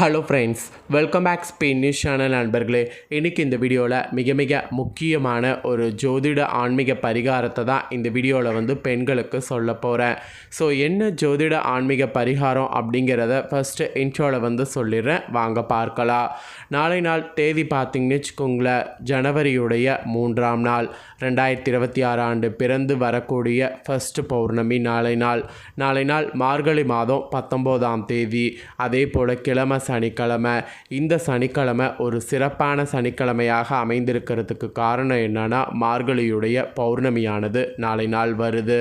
Hello friends welcome back Spain news channel நண்பர்களே. இன்றைக்கி இந்த வீடியோவில் மிக மிக முக்கியமான ஒரு ஜோதிட ஆன்மீக பரிகாரத்தை தான் இந்த வீடியோவில் வந்து பெண்களுக்கு சொல்ல போகிறேன் ஸோ என்ன ஜோதிட ஆன்மீக பரிகாரம் அப்படிங்கிறத ஃபஸ்ட்டு இன்ட்ரோவில் வந்து சொல்லிடுறேன். வாங்க பார்க்கலாம். நாளை நாள் தேதி பார்த்தீங்கன்னு வச்சுக்கோங்களேன். ஜனவரியுடைய மூன்றாம் நாள் ரெண்டாயிரத்தி இருபத்தி ஆறு ஆண்டு பிறந்து வரக்கூடிய ஃபஸ்ட்டு பௌர்ணமி நாளை நாள். நாளை நாள் மார்கழி மாதம் பத்தொம்போதாம் தேதி. அதே போல் கிழமை சனிக்கிழமை. இந்த சனிக்கிழமை ஒரு சிறப்பான சனிக்கிழமையாக அமைந்திருக்கிறதுக்கு காரணம் என்னன்னா மார்கழியுடைய பௌர்ணமியானது. நாளை நாள் வருது.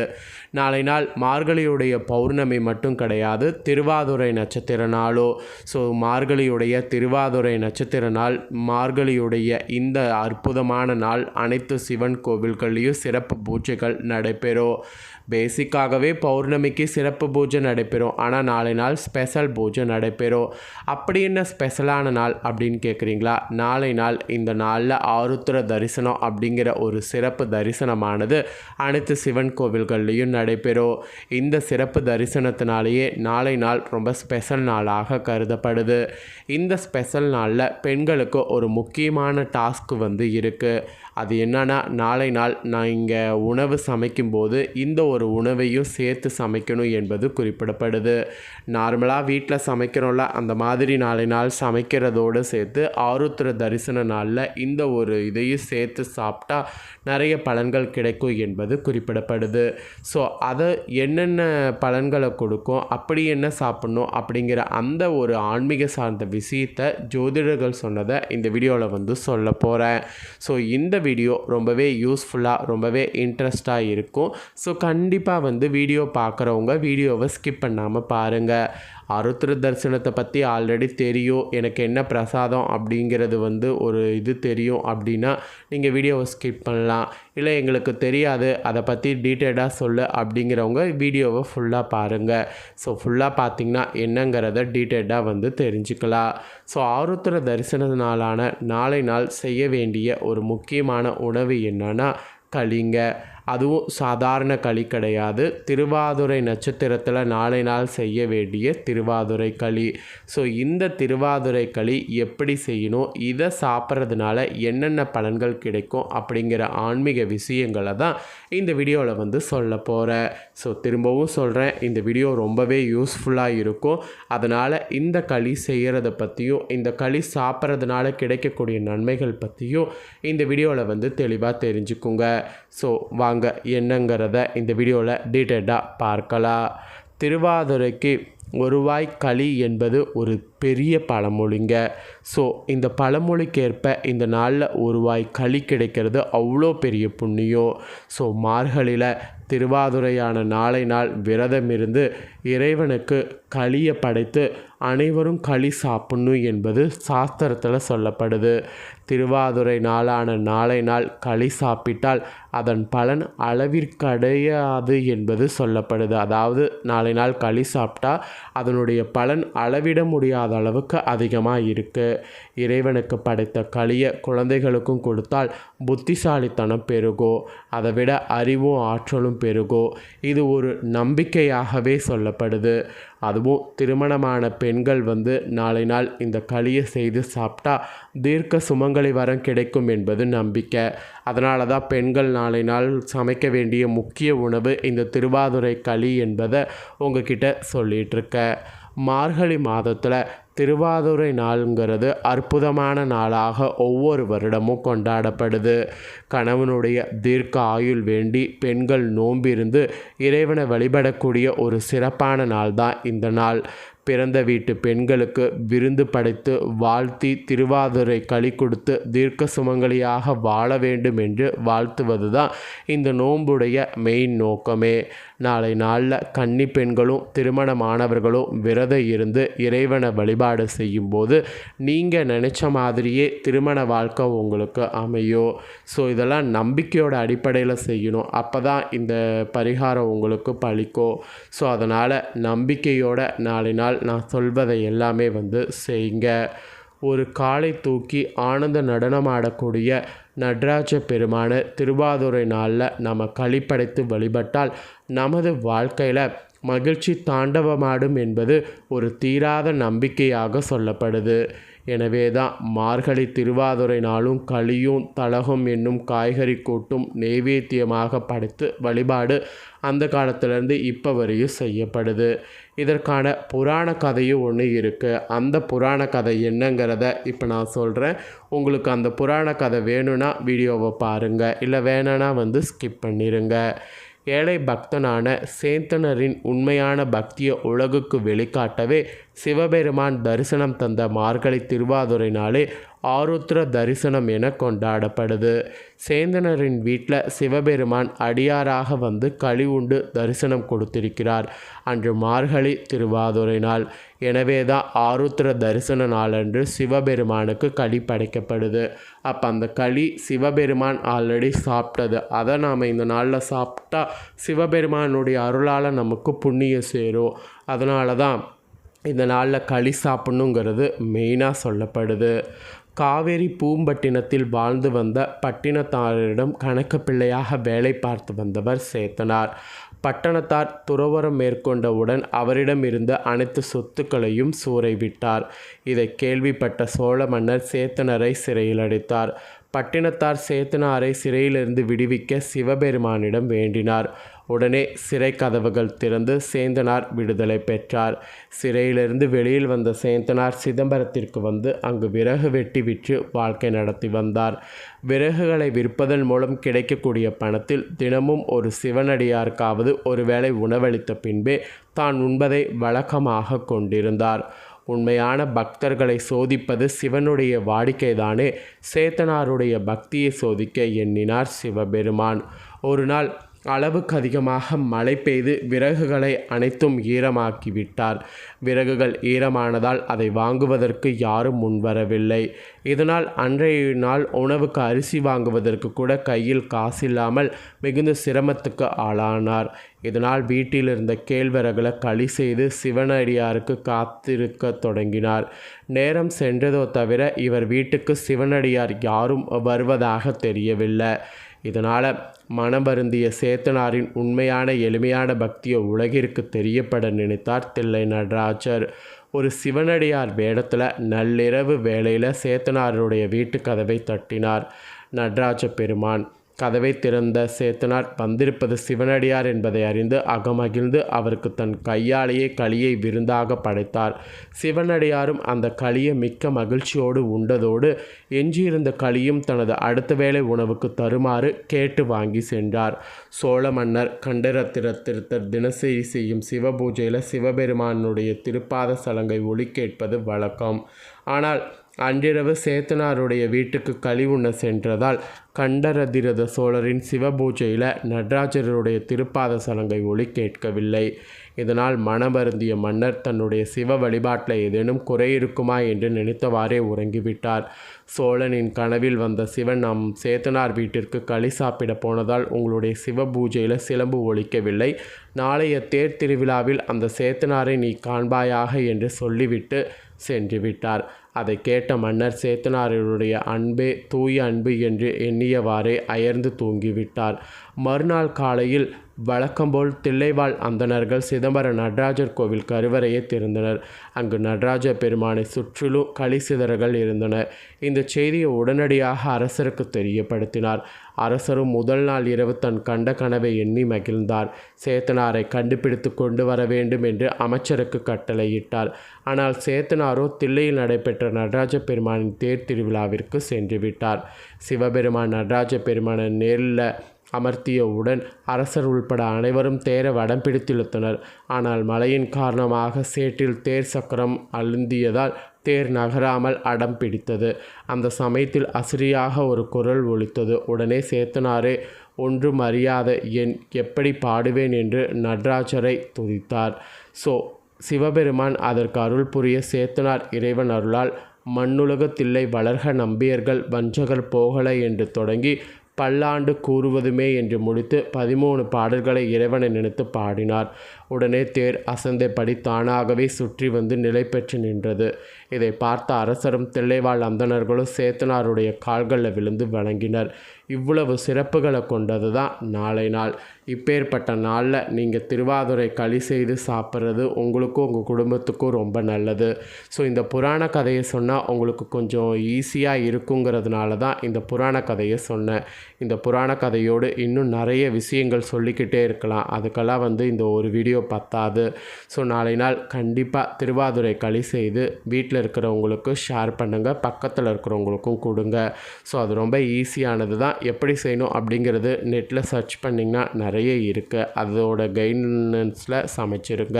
நாளை நாள் மார்கழியுடைய பௌர்ணமி மட்டும் கிடையாது திருவாதுரை நட்சத்திர நாளோ. ஸோ மார்கழியுடைய திருவாதுரை நட்சத்திர நாள் மார்கழியுடைய இந்த அற்புதமான நாள் அனைத்து சிவன் கோவில்கள்லேயும் சிறப்பு பூஜைகள் நடைபெறும். பேசிக்காகவே பௌர்ணமிக்கு சிறப்பு பூஜை நடைபெறும். ஆனால் நாளை நாள் ஸ்பெஷல் பூஜை நடைபெறும். அப்படி என்ன ஸ்பெஷலான நாள் அப்படின்னு கேட்குறீங்களா நாளை நாள் இந்த நாளில் ஆருத்ர தரிசனம் அப்படிங்கிற ஒரு சிறப்பு தரிசனமானது அனைத்து சிவன் கோவில்கள்லேயும் நடைபெறும். இந்த சிறப்பு தரிசனத்தினாலேயே நாளை நாள் ரொம்ப ஸ்பெஷல் நாளாக கருதப்படுது. இந்த ஸ்பெஷல் நாளில் பெண்களுக்கு ஒரு முக்கியமான டாஸ்க் வந்து இருக்குது அது என்னன்னா நாளை நாள் நான் இங்கே உணவு சமைக்கும்போது இந்த ஒரு ஒரு உணவையும் சேர்த்து சமைக்கணும் என்பது குறிப்பிடப்படுது. நார்மலாக வீட்டில் சமைக்கிறோம்ல அந்த மாதிரி நாளை நாள் சமைக்கிறதோடு சேர்த்து ஆருத்ர தரிசன நாளில் இந்த ஒரு இதையும் சேர்த்து சாப்பிட்டா நிறைய பலன்கள் கிடைக்கும் என்பது குறிப்பிடப்படுது. ஸோ அதை என்னென்ன பலன்களை கொடுக்கும் அப்படி என்ன சாப்பிட்ணும் அப்படிங்கிற அந்த ஒரு ஆன்மீக சார்ந்த விஷயத்தை ஜோதிடர்கள் சொன்னதை இந்த வீடியோவில் வந்து சொல்ல போகிறேன் ஸோ இந்த வீடியோ ரொம்பவே யூஸ்ஃபுல்லாக ரொம்பவே இன்ட்ரெஸ்டாக இருக்கும். ஸோ கண் கண்டிப்பாக வந்து வீடியோ பார்க்குறவங்க வீடியோவை ஸ்கிப் பண்ணாமல் பாருங்கள் அருத்திர தரிசனத்தை பற்றி ஆல்ரெடி தெரியும். எனக்கு என்ன பிரசாதம் அப்படிங்கிறது வந்து ஒரு இது தெரியும் அப்படின்னா நீங்கள் வீடியோவை ஸ்கிப் பண்ணலாம். இல்லை எங்களுக்கு தெரியாது அதை பற்றி டீட்டெயிலாக சொல்லு அப்படிங்கிறவங்க வீடியோவை ஃபுல்லாக பாருங்கள் ஸோ ஃபுல்லாக பார்த்தீங்கன்னா என்னங்கிறத டீட்டெயிலாக வந்து தெரிஞ்சுக்கலாம். ஸோ ஆருத்திர தரிசன நாளான நாளை நாள் செய்ய வேண்டிய ஒரு முக்கியமான உணவு என்னென்னா களிங்க. அதுவும் சாதாரண களி கிடையாது. திருவாதுரை நட்சத்திரத்தில் நாளை நாள் செய்ய வேண்டிய திருவாதுரை களி. ஸோ இந்த திருவாதுரை களி எப்படி செய்யணும்? இதை சாப்பிட்றதுனால என்னென்ன பலன்கள் கிடைக்கும்? அப்படிங்கிற ஆன்மீக விஷயங்களை தான் இந்த வீடியோவில் வந்து சொல்ல போகிறேன் ஸோ திரும்பவும் சொல்கிறேன் இந்த வீடியோ ரொம்பவே யூஸ்ஃபுல்லாக இருக்கும். அதனால் இந்த களி செய்கிறத பற்றியும் இந்த களி சாப்பிட்றதுனால கிடைக்கக்கூடிய நன்மைகள் பற்றியும் இந்த வீடியோவில் வந்து தெளிவாக தெரிஞ்சுக்குங்க. ஸோ வாங்க என்னங்கிறத இந்த வீடியோவில் டீட்டெயிலாக பார்க்கலாம். திருவாதுரைக்கு ஒருவாய் களி என்பது ஒரு பெரிய பழமொழிங்க. ஸோ இந்த பழமொழிக்கேற்ப இந்த நாளில் ஒருவாய் களி கிடைக்கிறது அவ்வளோ பெரிய புண்ணியம். ஸோ மார்கழியில் திருவாதுரையான நாளை நாள் விரதம் இருந்து இறைவனுக்கு களியை படைத்து அனைவரும் களி சாப்பிடணும் என்பது சாஸ்திரத்தில் சொல்லப்படுது. திருவாதுரை நாளான நாளை நாள் களி சாப்பிட்டால் அதன் பலன் அளவிற்கடையாது என்பது சொல்லப்படுது. அதாவது நாளை நாள் களி சாப்பிட்டா அதனுடைய பலன் அளவிட முடியாத அளவுக்கு அதிகமாக இருக்குது இறைவனுக்கு படைத்த களியை குழந்தைகளுக்கும் கொடுத்தால் புத்திசாலித்தனம் பெருகும் அதை விட அறிவும் ஆற்றலும் பெருகும் இது ஒரு நம்பிக்கையாகவே சொல்லப்படுது. அதுவும் திருமணமான பெண்கள் வந்து நாளை நாள் இந்த களியை செய்து சாப்பிட்டா தீர்க்க சுமங்கலி வரம் கிடைக்கும் என்பது நம்பிக்கை. அதனால தான் பெண்கள் நாளை நாள் சமைக்க வேண்டிய முக்கிய உணவு இந்த திருவாதுரை களி என்பதை உங்ககிட்ட சொல்லிகிட்ருக்க மார்கழி மாதத்தில் திருவாதுரை நாளுங்கிறது அற்புதமான நாளாக ஒவ்வொரு வருடமும் கொண்டாடப்படுது. கணவனுடைய தீர்க்க ஆயுள் வேண்டி பெண்கள் நோம்பிருந்து இறைவனை வழிபடக்கூடிய ஒரு சிறப்பான நாள் தான் இந்த நாள். பிறந்த வீட்டு பெண்களுக்கு விருந்து படைத்து வாழ்த்தி திருவாதுரை களி கொடுத்து தீர்க்க சுமங்கலியாக வாழ வேண்டும் என்று வாழ்த்துவது தான் இந்த நோன்புடைய மெயின் நோக்கமே. நாளை நாளில் கன்னி பெண்களும் திருமணமானவர்களும் விரதம் இருந்து இறைவனை வழிபாடு செய்யும்போது நீங்கள் நினச்ச மாதிரியே திருமண வாழ்க்கை உங்களுக்கு அமையும் ஸோ இதெல்லாம் நம்பிக்கையோட அடிப்படையில் செய்யணும். அப்போ தான் இந்த பரிகாரம் உங்களுக்கு பழிக்கும் ஸோ அதனால் நம்பிக்கையோட நாளை நாள் நான் சொல்வதை எல்லாமே வந்து செய்யுங்க ஒரு காலை தூக்கி ஆனந்த நடனமாடக்கூடிய நடராஜ பெருமான திருவாதுரை நாளில் நம்ம களிப்படைத்து வழிபட்டால் நமது வாழ்க்கையில் மகிழ்ச்சி தாண்டவமாடும் என்பது ஒரு தீராத நம்பிக்கையாக சொல்லப்படுது. எனவே தான் மார்கழி திருவாதுரை நாளும் களியும் தலகம் என்னும் காய்கறி கூட்டும் நெய்வேத்தியமாக படைத்து வழிபாடு அந்த காலத்திலேருந்து இப்போ வரையும் செய்யப்படுது. இதற்கான புராண கதையும் ஒன்று இருக்குது அந்த புராண கதை என்னங்கிறத இப்போ நான் சொல்கிறேன் உங்களுக்கு அந்த புராண கதை வேணும்னா வீடியோவை பாருங்கள் இல்லை வேணும்னா வந்து ஸ்கிப் பண்ணிடுங்க ஏழை பக்தனான சேந்தனரின் உண்மையான பக்தியை உலகுக்கு வெளிக்காட்டவே சிவபெருமான் தரிசனம் தந்த மார்கழி திருவாதுரை நாளே ஆருத்ர தரிசனம் என கொண்டாடப்படுது. சேந்தனரின் வீட்டில் சிவபெருமான் அடியாராக வந்து களி உண்டு தரிசனம் கொடுத்திருக்கிறார். அன்று மார்கழி திருவாதுரை நாள் எனவே தான் ஆருத்ர தரிசன நாளன்று சிவபெருமானுக்கு களி படைக்கப்படுது. அப்போ அந்த களி சிவபெருமான் ஆல்ரெடி சாப்பிட்டது. அதை நாம் இந்த நாளில் சாப்பிட்டா சிவபெருமானுடைய அருளால் நமக்கு புண்ணியம் சேரும். அதனால தான் இந்த நாளில் களி சாப்பிட்ணுங்கிறது மெயினாக சொல்லப்படுது. காவேரி பூம்பட்டினத்தில் வாழ்ந்து வந்த பட்டினத்தாரிடம் கணக்கு பிள்ளையாக வேலை பார்த்து வந்தவர் சேத்தனார். பட்டணத்தார் துறவரம் மேற்கொண்டவுடன் அவரிடம் இருந்த அனைத்து சொத்துக்களையும் சூறைவிட்டார் இதை கேள்விப்பட்ட சோழ மன்னர் சேத்தனரை சிறையில் அடைத்தார். பட்டினத்தார் சேத்தனாரை சிறையிலிருந்து விடுவிக்க சிவபெருமானிடம் வேண்டினார். உடனே சிறை கதவுகள் திறந்து சேந்தனார் விடுதலை பெற்றார். சிறையிலிருந்து வெளியில் வந்த சேந்தனார் சிதம்பரத்திற்கு வந்து அங்கு விறகு வெட்டி விற்று வாழ்க்கை நடத்தி வந்தார். விறகுகளை விற்பதன் மூலம் கிடைக்கக்கூடிய பணத்தில் தினமும் ஒரு சிவனடியாருக்காவது ஒருவேளை உணவளித்த பின்பே தான் உண்பதை வழக்கமாக கொண்டிருந்தார். உண்மையான பக்தர்களை சோதிப்பது சிவனுடைய வாடிக்கைதானே சேத்தனாருடைய பக்தியை சோதிக்க எண்ணினார் சிவபெருமான். ஒரு நாள் அளவுக்கு அதிகமாக மழை பெய்து விறகுகளை அனைத்தும் ஈரமாக்கிவிட்டார். விறகுகள் ஈரமானதால் அதை வாங்குவதற்கு யாரும் முன்வரவில்லை. இதனால் அன்றைய நாள் உணவுக்கு அரிசி வாங்குவதற்கு கூட கையில் காசில்லாமல் மிகுந்த சிரமத்துக்கு ஆளானார். இதனால் வீட்டில் இருந்த கேழ்வரகுல களி செய்து சிவனடியாருக்கு காத்திருக்க தொடங்கினார். நேரம் சென்றதோ தவிர இவர் வீட்டுக்கு சிவனடியார் யாரும் வருவதாக தெரியவில்லை. இதனால் மனமருந்திய சேத்தனாரின் உண்மையான எளிமையான பக்தியை உலகிற்கு தெரியப்பட நினைத்தார் தில்லை நடராஜர். ஒரு சிவனடியார் வேடத்தில் நள்ளிரவு வேளையில் சேத்தனாருடைய வீட்டு கதவை தட்டினார் நடராஜ பெருமான். கதவை திறந்த சேத்தனார் வந்திருப்பது சிவனடியார் என்பதை அறிந்து அகமகிழ்ந்து அவருக்கு தன் கையாலேயே களியை விருந்தாக படைத்தார். சிவனடியாரும் அந்த களியை மிக்க மகிழ்ச்சியோடு உண்டதோடு எஞ்சியிருந்த களியும் தனது அடுத்த வேளை உணவுக்கு தருமாறு கேட்டு வாங்கி சென்றார். சோழ மன்னர் கண்டரத்திரத்திருத்தர் தினசரி செய்யும் சிவபூஜையில் சிவபெருமானுடைய திருப்பாத சலங்கை ஒளி கேட்பது வழக்கம். ஆனால் அன்றிரவு சேத்தனாருடைய வீட்டுக்கு கழிவுண்ண சென்றதால் கண்டரதிரத சோழரின் சிவபூஜையில் நடராஜருடைய திருப்பாத சலங்கை ஒளி கேட்கவில்லை. இதனால் மனமருந்திய மன்னர் தன்னுடைய சிவ வழிபாட்டில் ஏதேனும் குறை இருக்குமா என்று நினைத்தவாறே உறங்கிவிட்டார். சோழனின் கனவில் வந்த சிவன் நம் சேத்தனார் வீட்டிற்கு களி சாப்பிட போனதால் உங்களுடைய சிவ பூஜையில் சிலம்பு ஒழிக்கவில்லை நாளைய தேர் திருவிழாவில் அந்த சேத்தனாரை நீ காண்பாயாக என்று சொல்லிவிட்டு சென்று விட்டார். அதை கேட்ட மன்னர் சேத்தனாரருடைய அன்பே தூய அன்பு என்று எண்ணியவாறே அயர்ந்து தூங்கிவிட்டார். மறுநாள் காலையில் வழக்கம்போல் தில்லைவாழ் அந்தணர்கள் சிதம்பர நடராஜர் கோவில் கருவறையை திறந்தனர். அங்கு நடராஜ பெருமானை சுற்றிலும் களிசிதறர்கள் இருந்தன. இந்த செய்தியை உடனடியாக அரசருக்கு தெரியப்படுத்தினார். அரசரும் முதல் நாள் இரவு தன் கண்ட கனவை எண்ணி மகிழ்ந்தார். சேத்தனாரை கண்டுபிடித்து கொண்டு வர வேண்டும் என்று அமைச்சருக்கு கட்டளையிட்டார். ஆனால் சேத்தனாரோ தில்லையில் நடைபெற்ற நடராஜ பெருமானின் தேர் திருவிழாவிற்கு சென்றுவிட்டார். சிவபெருமான் நடராஜ பெருமானை நேரில் அமர்த்தியவுடன் அரசர் உள்பட அனைவரும் தேர வடம் பிடித்திழுத்தனர். ஆனால் மழையின் காரணமாக சேற்றில் தேர் சக்கரம் அழுந்தியதால் தேர் நகராமல் அடம் பிடித்தது. அந்த சமயத்தில் அசிரியாக ஒரு குரல் ஒலித்தது. உடனே சேத்தனாரே ஒன்றும் அறியாத என் எப்படி பாடுவேன் என்று நடராஜரை துதித்தார். ஸோ சிவபெருமான் அதற்கு அருள் புரிய சேத்தனார் இறைவன் அருளால் மண்ணுலகத்தில்லை வளர்க நம்பியர்கள் வஞ்சகர் போகலை என்று தொடங்கி பல்லாண்டு கூறுவதுமே என்று முடித்து பதிமூணு பாடல்களை இறைவனை நினைத்து பாடினார். உடனே தேர் அசந்தபடி தானாகவே சுற்றி வந்து நிலை பெற்று நின்றது. இதை பார்த்த அரசரும் தில்லைவாழ் அந்தணர்களும் சேத்தனாருடைய கால்களில் விழுந்து வணங்கினர். இவ்வளவு சிறப்புகளை கொண்டது தான் நாளை நாள். இப்பேற்பட்ட நாளில் நீங்கள் திருவாதுரை களி செய்து சாப்பிட்றது உங்களுக்கும் உங்கள் குடும்பத்துக்கும் ரொம்ப நல்லது. ஸோ இந்த புராண கதையை சொன்னால் உங்களுக்கு கொஞ்சம் ஈஸியாக இருக்குங்கிறதுனால தான் இந்த புராண கதையை சொன்னேன். இந்த புராண கதையோடு இன்னும் நிறைய விஷயங்கள் சொல்லிக்கிட்டே இருக்கலாம். அதுக்கெல்லாம் வந்து இந்த ஒரு வீடியோ பத்தாது. ஸோ நாளை நாள் கண்டிப்பாக திருவாதுரை களி செய்து வீட்டில் இருக்கிறவங்களுக்கு ஷேர் பண்ணுங்கள் பக்கத்தில் இருக்கிறவங்களுக்கும் கொடுங்க. ஸோ அது ரொம்ப ஈஸியானது தான். எப்படி செய்யணும் அப்படிங்கிறது நெட்டில் சர்ச் பண்ணிங்கன்னா நிறைய இருக்குது அதோட கைடன்ஸில் சமைச்சிருங்க.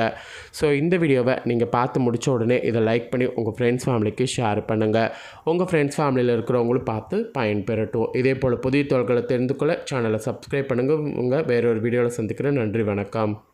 ஸோ இந்த வீடியோவை நீங்கள் பார்த்து முடிச்ச உடனே இதை லைக் பண்ணி உங்கள் ஃப்ரெண்ட்ஸ் ஃபேமிலிக்கு ஷேர் பண்ணுங்கள் உங்கள் ஃப்ரெண்ட்ஸ் ஃபேமிலியில் இருக்கிறவங்களும் பார்த்து பயன்பெறட்டும். இதே போல் புதிய தோள்களை தெரிந்து கொள்ள சேனலை சப்ஸ்கிரைப் பண்ணுங்கள் உங்கள் வேறொரு வீடியோவில் சந்திக்கிறேன். நன்றி வணக்கம்.